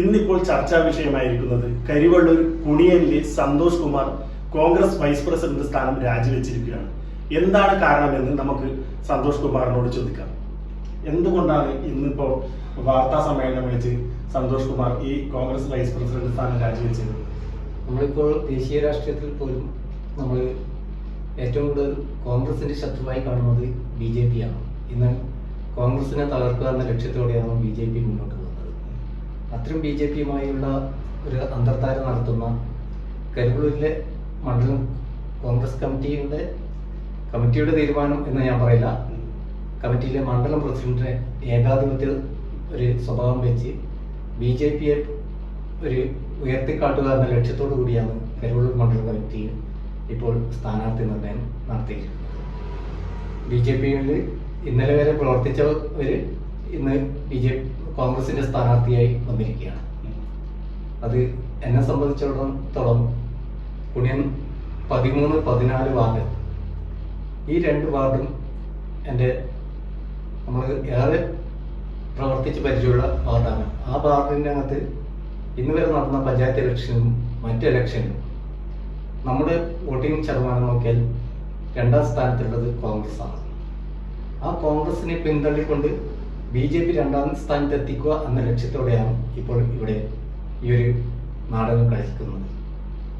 ഇന്നിപ്പോൾ ചർച്ചാ വിഷയമായിരിക്കുന്നത് കരിവള്ളൂർ കുണിയനിലെ സന്തോഷ് കുമാർ കോൺഗ്രസ് വൈസ് പ്രസിഡന്റ് സ്ഥാനം രാജിവെച്ചിരിക്കുകയാണ്. എന്താണ് കാരണമെന്ന് നമുക്ക് സന്തോഷ് കുമാറിനോട് ചോദിക്കാം. എന്തുകൊണ്ടാണ് ഇന്നിപ്പോൾ വാർത്താ സമ്മേളനം വിളിച്ച് സന്തോഷ് കുമാർ ഈ കോൺഗ്രസ് വൈസ് പ്രസിഡന്റ് സ്ഥാനം രാജിവെച്ചത്? നമ്മളിപ്പോൾ ദേശീയ രാഷ്ട്രീയത്തിൽ പോലും നമ്മൾ ഏറ്റവും കൂടുതൽ കോൺഗ്രസിന്റെ ശത്രുവായി കാണുന്നത് ബി ജെ പി ആണ്. ഇന്ന് കോൺഗ്രസിനെ തകർക്കുക എന്ന ലക്ഷ്യത്തോടെയാണ് ബി ജെ പി മുന്നോട്ട് അത്തരം ബി ജെ പിയുമായുള്ള ഒരു അന്തർധാര നടത്തുന്ന കരുവൂരിലെ മണ്ഡലം കോൺഗ്രസ് കമ്മിറ്റിയുടെ കമ്മിറ്റിയുടെ തീരുമാനം എന്ന് ഞാൻ പറയില്ല. കമ്മിറ്റിയിലെ മണ്ഡലം പ്രസിഡന്റിനെ ഏകാധിപത്യ ഒരു സ്വഭാവം വെച്ച് ബി ജെ പിയെ ഒരു ഉയർത്തിക്കാട്ടുക എന്ന ലക്ഷ്യത്തോടു കൂടിയാണ് കരുവള്ളൂർ മണ്ഡലം കമ്മിറ്റിയിൽ ഇപ്പോൾ സ്ഥാനാർത്ഥി നിർണയം നടത്തിയിരിക്കുന്നത്. ബി ജെ പിയിൽ ഇന്നലെ വരെ പ്രവർത്തിച്ചവർ ഇന്ന് ബി ജെ കോൺഗ്രസിന്റെ സ്ഥാനാർത്ഥിയായി വന്നിരിക്കുകയാണ്. അത് എന്നെ സംബന്ധിച്ചിടത്തോളം കുണിയൻ പതിമൂന്ന് പതിനാല് വാർഡ്. ഈ രണ്ട് വാർഡും എന്റെ നമ്മൾ ഏറെ പ്രവർത്തിച്ച് പരിചയമുള്ള വാർഡാണ്. ആ വാർഡിന്റെ അകത്ത് ഇന്ന് വരെ നടന്ന പഞ്ചായത്ത് ഇലക്ഷനും മറ്റ് ഇലക്ഷനും നമ്മുടെ വോട്ടിംഗ് ശതമാനം നോക്കിയാൽ രണ്ടാം സ്ഥാനത്തുള്ളത് കോൺഗ്രസ് ആണ് ആ കോൺഗ്രസിനെ പിന്തള്ളിക്കൊണ്ട് ബി ജെ പി രണ്ടാം സ്ഥാനത്ത് എത്തിക്കുക എന്ന ലക്ഷ്യത്തോടെയാണ് ഇപ്പോൾ ഇവിടെ ഈ ഒരു നാടകം കളിക്കുന്നത്.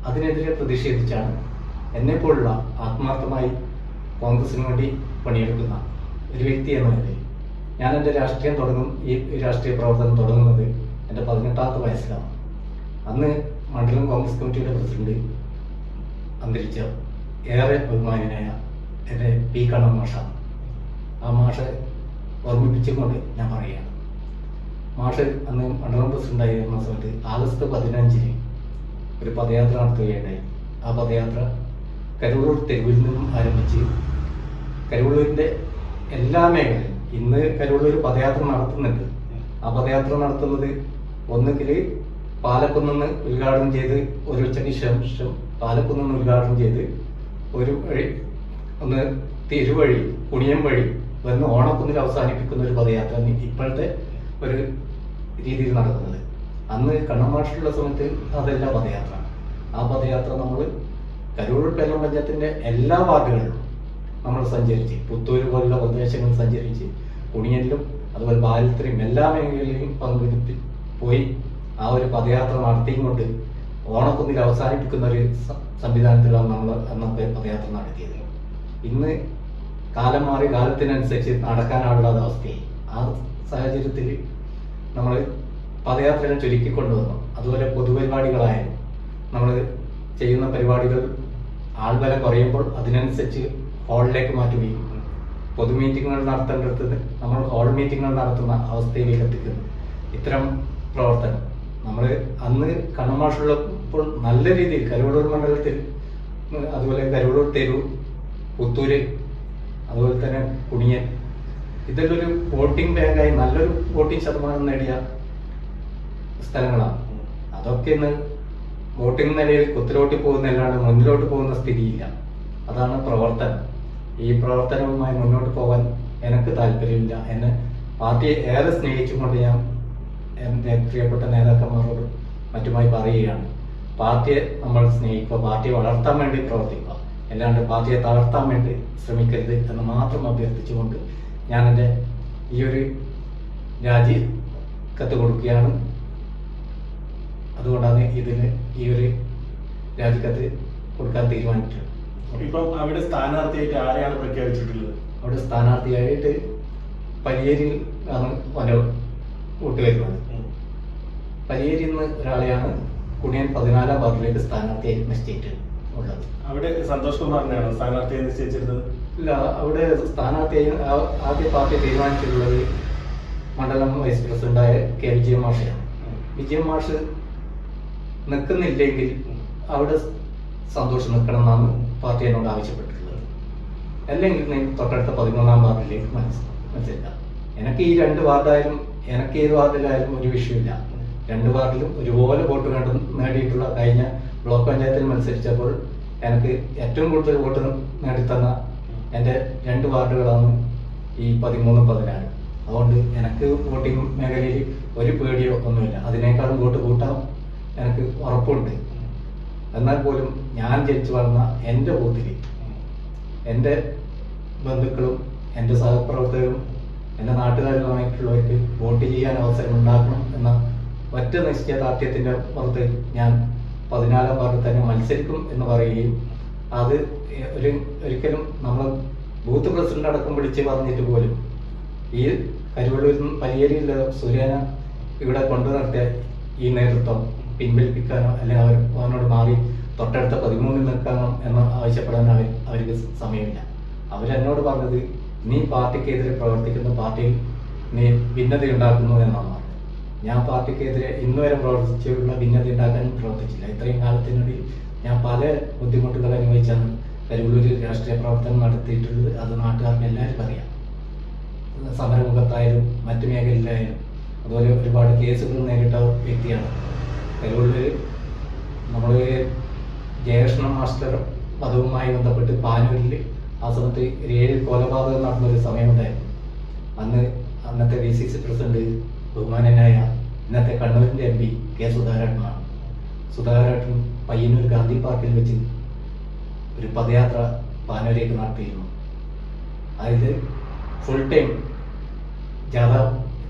അതിനെതിരെ പ്രതിഷേധിച്ചാണ് എന്നെപ്പോലുള്ള ആത്മാർത്ഥമായി കോൺഗ്രസിന് വേണ്ടി പണിയെടുക്കുന്ന ഒരു വ്യക്തി എന്ന നിലയിൽ. ഞാൻ എന്റെ രാഷ്ട്രീയം തുടങ്ങും ഈ രാഷ്ട്രീയ പ്രവർത്തനം തുടങ്ങുന്നത് എന്റെ പതിനെട്ടാമത്തെ വയസ്സിലാണ്. അന്ന് മണ്ഡലം കോൺഗ്രസ് കമ്മിറ്റിയുടെ പ്രസിഡന്റ് അന്തരിച്ച ഏറെ ബഹുമാനായ എന്റെ പി കണ്ണൻ മാഷാണ്. ആ മാഷെ ഓർമ്മിപ്പിച്ചുകൊണ്ട് ഞാൻ പറയുകയാണ്. മാഷ് അന്ന് മണ്ഡലം പ്രസിഡന്റായിരുന്ന സമയത്ത് ആഗസ്റ്റ് പതിനഞ്ചിന് ഒരു പദയാത്ര നടത്തുകയുണ്ടായി. ആ പദയാത്ര കരുവള്ളൂർ തെരുവിൽ നിന്നും ആരംഭിച്ച് കരുവള്ളൂരിന്റെ എല്ലാ മേഖലയും ഇന്ന് കരുവള്ളൂർ പദയാത്ര നടത്തുന്നുണ്ട്. ആ പദയാത്ര നടത്തുന്നത് ഒന്നുകിൽ പാലക്കുന്നിന്ന് ഉദ്ഘാടനം ചെയ്ത് ഒരു ഉച്ചയ്ക്ക് ശേഷം പാലക്കുന്നിന്ന് ഉദ്ഘാടനം ചെയ്ത് ഒരു വഴി ഒന്ന് തിരുവഴി കുണിയം വഴി വന്ന് ഓണക്കുന്നിൽ അവസാനിപ്പിക്കുന്ന ഒരു പദയാത്ര ഇപ്പോഴത്തെ ഒരു രീതിയിൽ നടക്കുന്നത്. അന്ന് കണ്ണമാഷിലുള്ള സമയത്ത് അതല്ല പദയാത്ര ആ പദയാത്ര നമ്മൾ കരൂർ പേരം പഞ്ചായത്തിന്റെ എല്ലാ വാർഡുകളിലും നമ്മൾ സഞ്ചരിച്ച് പുത്തൂര് പോലുള്ള പ്രദേശങ്ങൾ സഞ്ചരിച്ച് കുണിയലിലും അതുപോലെ ബാലത്തിലും എല്ലാ മേഖലയിലും പങ്കെടുപ്പി പോയി ആ ഒരു പദയാത്ര നടത്തിയും കൊണ്ട് ഓണക്കുന്നിൽ അവസാനിപ്പിക്കുന്ന ഒരു സംവിധാനത്തിലാണ് നമ്മൾ അന്നത്തെ പദയാത്ര നടത്തിയത്. ഇന്ന് കാലം മാറി കാലത്തിനനുസരിച്ച് നടക്കാനുള്ള അവസ്ഥയായി ആ സാഹചര്യത്തിൽ നമ്മൾ പദയാത്രകൾ ചുരുക്കിക്കൊണ്ടുവന്നു അതുപോലെ പൊതുപരിപാടികളായാലും നമ്മൾ ചെയ്യുന്ന പരിപാടികൾ ആൾബലം കുറയുമ്പോൾ അതിനനുസരിച്ച് ഹാളിലേക്ക് മാറ്റുകയും പൊതു മീറ്റിങ്ങുകൾ നടത്തേണ്ടത് നമ്മൾ ഹാൾ മീറ്റിങ്ങുകൾ നടത്തുന്ന അവസ്ഥയിലേക്ക് എത്തിക്കുന്നു. ഇത്തരം പ്രവർത്തനം. നമ്മൾ അന്ന് കണ്ണമാഷുള്ളപ്പോൾ നല്ല രീതിയിൽ കരുവള്ളൂർ മണ്ഡലത്തിൽ അതുപോലെ കരുവള്ളൂർ തെരു പുത്തൂര് അതുപോലെ തന്നെ കുണിയൻ ഇതിലൊരു വോട്ടിംഗ് ബാങ്കായി നല്ലൊരു വോട്ടിംഗ് ശതമാനം നേടിയ സ്ഥലങ്ങളാണ്. അതൊക്കെ ഇന്ന് വോട്ടിംഗ് നിലയിൽ കുത്തിലോട്ട് പോകുന്നതല്ലാണ്ട് മുന്നിലോട്ട് പോകുന്ന സ്ഥിതിയില്ല. അതാണ് പ്രവർത്തനം. ഈ പ്രവർത്തനവുമായി മുന്നോട്ട് പോകാൻ എനിക്ക് താല്പര്യമില്ല. എന്നെ പാർട്ടിയെ ഏറെ സ്നേഹിച്ചുകൊണ്ട് ഞാൻ എന്റെ പ്രിയപ്പെട്ട നേതാക്കന്മാരോട് മറ്റുമായി പറയുകയാണ്. പാർട്ടിയെ നമ്മൾ സ്നേഹിക്കുക പാർട്ടിയെ വളർത്താൻ വേണ്ടി പ്രവർത്തിക്കുക. അല്ലാണ്ട് പാർട്ടിയെ തളർത്താൻ വേണ്ടി ശ്രമിക്കരുത് എന്ന് മാത്രം അഭ്യർത്ഥിച്ചുകൊണ്ട് ഞാൻ എന്റെ ഈ ഒരു രാജി കത്ത് കൊടുക്കുകയാണ്. അതുകൊണ്ടാണ് ഇതിന് ഈ ഒരു രാജിക്കത്ത് കൊടുക്കാൻ തീരുമാനിച്ചത്. ഇപ്പം അവിടെ സ്ഥാനാർത്ഥിയായിട്ട് ആരെയാണ് പ്രഖ്യാപിച്ചിട്ടുള്ളത്? അവിടെ സ്ഥാനാർത്ഥിയായിട്ട് പരിയേരിൽ ആണ് വന വോട്ട് വരുന്നത്. പരിയേരിന്ന് നിന്ന് ഒരാളെയാണ് കുണിയൻ പതിനാലാം വാർഡിലേക്ക് സ്ഥാനാർത്ഥിയായി നിശ്ചയിച്ചിട്ട് ഉള്ളത് അവിടെ സന്തോഷ് കുമാറിനെയാണ് സ്ഥാനാർത്ഥിയെ നിശ്ചയിച്ചിരുന്നത്? ഇല്ല അവിടെ സ്ഥാനാർത്ഥിയെ ആ- ആദ്യ പാർട്ടി തീരുമാനിച്ചിട്ടുള്ളത് മണ്ഡലം വൈസ് പ്രസിഡന്റായ കെ വിജയ മാഷയാണ് വിജയ മാഷ് നിൽക്കുന്നില്ലെങ്കിൽ അവിടെ സന്തോഷം നിൽക്കണം എന്നാണ് പാർട്ടി എന്നോട് ആവശ്യപ്പെട്ടിട്ടുള്ളത്. അല്ലെങ്കിൽ തൊട്ടടുത്ത പതിമൂന്നാം വാർഡിലേക്ക് മനസ്സ് മനസ്സിലാക്കാം എനിക്ക് ഈ രണ്ട് വാർഡായാലും എനിക്ക് ഏത് വാർഡിലായാലും ഒരു വിഷയമില്ല. രണ്ട് വാർഡിലും ഒരുപോലെ വോട്ട് നേടും നേടിയിട്ടുള്ള കഴിഞ്ഞ ബ്ലോക്ക് പഞ്ചായത്തിൽ മത്സരിച്ചപ്പോൾ എനിക്ക് ഏറ്റവും കൂടുതൽ വോട്ട് നേടിത്തന്ന എന്റെ രണ്ട് വാർഡുകളാണ് ഈ പതിമൂന്ന് പതിനാല്. അതുകൊണ്ട് എനിക്ക് വോട്ടിംഗ് മേഖലയിൽ ഒരു പേടിയോ ഒന്നുമില്ല. അതിനേക്കാളും വോട്ട് കൂട്ടാൻ എനിക്ക് ഉറപ്പുണ്ട്. എന്നാൽ പോലും ഞാൻ ജയിച്ചു വളർന്ന എന്റെ ബൂത്തിൽ എന്റെ ബന്ധുക്കളും എന്റെ സഹപ്രവർത്തകരും എന്റെ നാട്ടുകാരുമായിട്ടുള്ളവർക്ക് വോട്ട് ചെയ്യാൻ അവസരം ഉണ്ടാക്കണം എന്ന ഒറ്റ നിശ്ചയദാർഢ്യത്തിന്റെ പുറത്ത് ഞാൻ പതിനാലാം വാർഡിൽ തന്നെ മത്സരിക്കും എന്ന് പറയുകയും അത് ഒരു ഒരിക്കലും നമ്മൾ ബൂത്ത് പ്രസിഡന്റ് അടക്കം വിളിച്ച് പറഞ്ഞിട്ട് പോലും ഈ കരുവള്ളൂരിൽ പരിയേരിയിലെ സുരേന ഇവിടെ കൊണ്ടു നിർത്തിയ ഈ നേതൃത്വം പിൻവലിപ്പിക്കാനോ അല്ലെങ്കിൽ അവർ അവനോട് മാറി തൊട്ടടുത്ത പതിമൂന്നിൽ നിൽക്കാനോ എന്ന് ആവശ്യപ്പെടാൻ അവർ അവർക്ക് സമയമില്ല. അവരെന്നോട് പറഞ്ഞത് നീ പാർട്ടിക്കെതിരെ പ്രവർത്തിക്കുന്ന പാർട്ടിയിൽ നീ ഭിന്നതയുണ്ടാക്കുന്നു എന്നാണ്. ഞാൻ പാർട്ടിക്കെതിരെ ഇന്ന് വരെ പ്രവർത്തിച്ചുള്ള ഭിന്നത ഉണ്ടാക്കാൻ പ്രവർത്തിച്ചില്ല. ഇത്രയും കാലത്തിനിടയിൽ ഞാൻ പല ബുദ്ധിമുട്ടുകൾ അനുഭവിച്ചാണ് കരുവള്ളൂരിൽ രാഷ്ട്രീയ പ്രവർത്തനം നടത്തിയിട്ടുള്ളത്. അത് നാട്ടുകാർക്ക് എല്ലാവർക്കും അറിയാം. സമരമുഖത്തായാലും മറ്റു മേഖലയിലായാലും അതുപോലെ ഒരുപാട് കേസുകൾ നേരിട്ട വ്യക്തിയാണ്. കരുവള്ളൂർ നമ്മൾ ജയകൃഷ്ണ മാസ്റ്റർ പദവുമായി ബന്ധപ്പെട്ട് പാനൂരിൽ ആ സമയത്ത് ഏഴ് കൊലപാതകം നടന്നൊരു സമയമുണ്ടായിരുന്നു. അന്ന് അന്നത്തെ ഡി സി സി പ്രസിഡന്റ് ബഹുമാനനായ ഇന്നത്തെ കണ്ണൂരിന്റെ എം പി കെ സുധാകരനാണ് സുധാകരൻ പയ്യന്നൂർ ഗാന്ധി പാർക്കിൽ വെച്ച് ഒരു പദയാത്ര പാനൂരേക്ക് നടത്തിയിരുന്നു. അതിൽ ഫുൾ ടൈം ജാഥ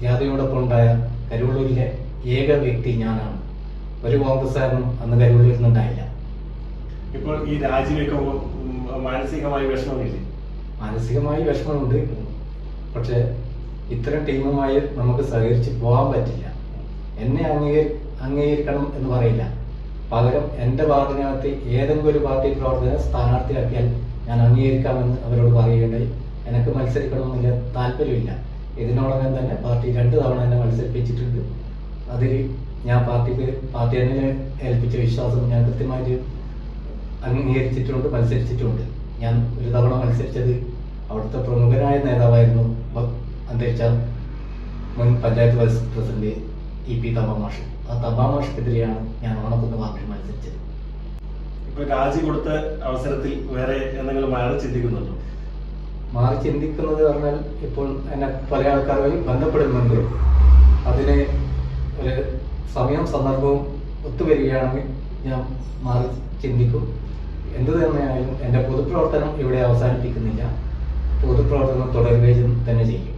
ജാഥയോടൊപ്പം ഉണ്ടായ കരുവള്ളൂരിലെ ഏക വ്യക്തി ഞാനാണ്. ഒരു കോൺഗ്രസ്സുകാരനും അന്ന് കരുവള്ളൂരിൽ നിന്നുണ്ടായില്ല. ഇപ്പോൾ ഈ രാജിവെക്കുമ്പോൾ മാനസികമായി വിഷമമില്ലേ? മാനസികമായി വിഷമമുണ്ട്. പക്ഷെ ഇത്തരം ടീമുമായി നമുക്ക് സഹകരിച്ച് പോകാൻ പറ്റില്ല. എന്നെ അംഗീകരി അംഗീകരിക്കണം എന്ന് പറയില്ല. പകരം എന്റെ പാർട്ടിനകത്ത് ഏതെങ്കിലും ഒരു പാർട്ടി പ്രവർത്തകനെ സ്ഥാനാർത്ഥിയാക്കിയാൽ ഞാൻ അംഗീകരിക്കാമെന്ന് അവരോട് പറയുകയുണ്ടായി. എനിക്ക് മത്സരിക്കണമെന്നില്ല താല്പര്യമില്ല. ഇതിനോടകം തന്നെ പാർട്ടി രണ്ട് തവണ എന്നെ മത്സരിപ്പിച്ചിട്ടുണ്ട്. അതിൽ ഞാൻ പാർട്ടിക്ക് പാർട്ടി എന്നെ ഏൽപ്പിച്ച വിശ്വാസം ഞാൻ കൃത്യമായിട്ട് അംഗീകരിച്ചിട്ടുണ്ട് മത്സരിച്ചിട്ടുണ്ട്. ഞാൻ ഒരു തവണ മത്സരിച്ചത് അവിടുത്തെ പ്രമുഖനായ നേതാവായിരുന്നു അന്തരിച്ച മുൻ panchayat vice president E P തമ്പാമാഷ് ആ തമ്പാമാഷക്കെതിരെയാണ് ഞാൻ ഓണക്കുന്ന് പാർട്ടി മത്സരിച്ചത്. ഇപ്പൊ രാജി കൊടുത്ത അവസരത്തിൽ വേറെ എന്തെങ്കിലും മാറി ചിന്തിക്കുന്നുണ്ടോ? മാറി ചിന്തിക്കുന്നത് പറഞ്ഞാൽ ഇപ്പോൾ എന്നെ പല ആൾക്കാരുമായി ബന്ധപ്പെടുന്നുണ്ട്. അതിന് ഒരു സമയം സന്ദർഭവും ഒത്തുവരികയാണെങ്കിൽ ഞാൻ മാറി ചിന്തിക്കും. എന്ത് തന്നെയായാലും എന്റെ പൊതുപ്രവർത്തനം ഇവിടെ അവസാനിപ്പിക്കുന്നില്ല. പൊതുപ്രവർത്തനം തുടരുകയും തന്നെ ചെയ്യും.